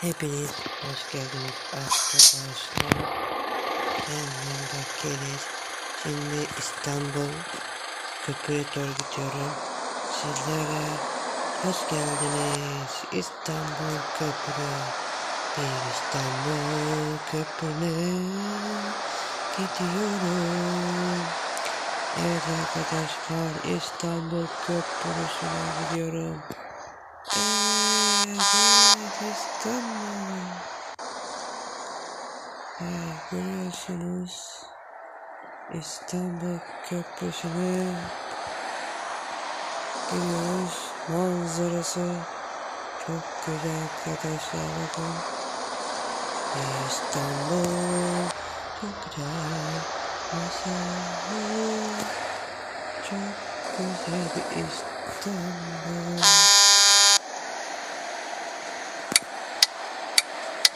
Hepiniz hoş geldiniz arkadaşlar. Ben Mehmet Gelir. Şimdi İstanbul Köprü'ye doğru gidiyorum. Sizlere hoş geldiniz. İstanbul Köprü. Bir İstanbul Köprü'ne gidiyorum. Evet arkadaşlar İstanbul Köprüsü'ne gidiyorum. Evet İstanbul. Evet görüyorsunuz. İstanbul Köprüsü'ne gidiyoruz. Manzarası çok güzel arkadaşlar bakın. İstanbul çok güzel. Mesela çok güzel bir İstanbul.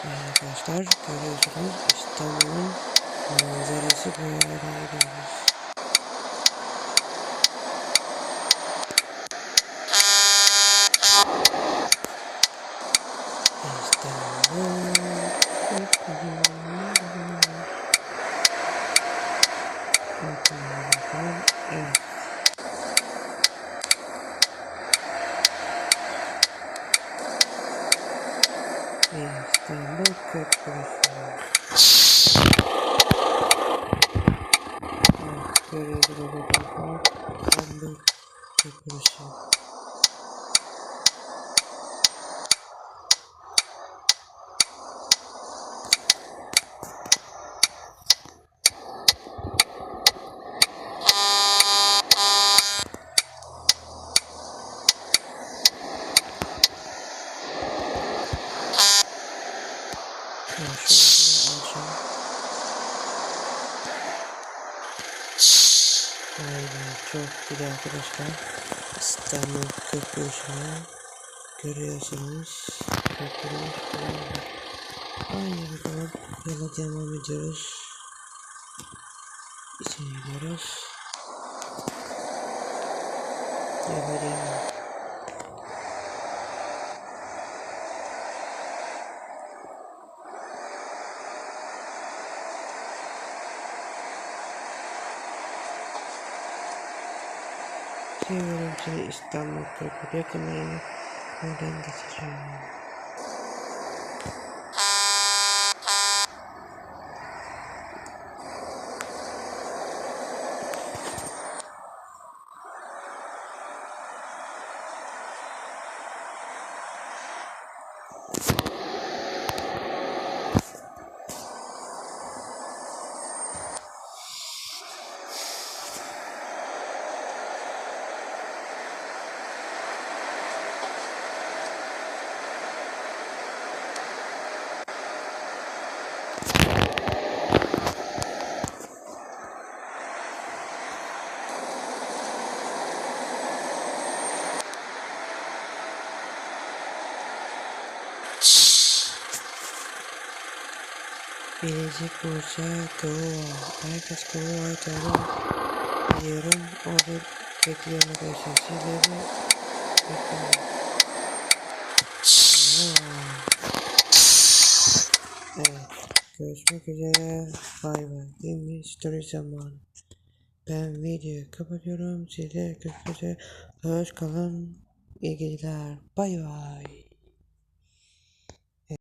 Arkadaşlar görüyorsunuz İstanbul'un manzarası böyle Evet. İstanbul Köprüsü. Evet, görüyoruz arkadaşlar. İstanbul Aynen çok güzel arkadaşlar. İstanbul Köprüsü'nü görüyorsunuz. Böyle. Aynı bakalım yola devam ediyoruz. İçine giriyoruz. Devam edelim. Seviyorum seni İstanbul Köprü yakınlarına oradan geçeceğim. Bilecik Bursa Kova. Herkes Kova'ya doğru gidiyorum. Orada bekliyorum arkadaşlar. Sizleri bekliyorum. Evet. Görüşmek üzere. Bay bay. Yeni story zamanı. Ben videoyu kapatıyorum. Sizler görüşmek üzere. Hoş kalın. İyi geceler. Bay bay.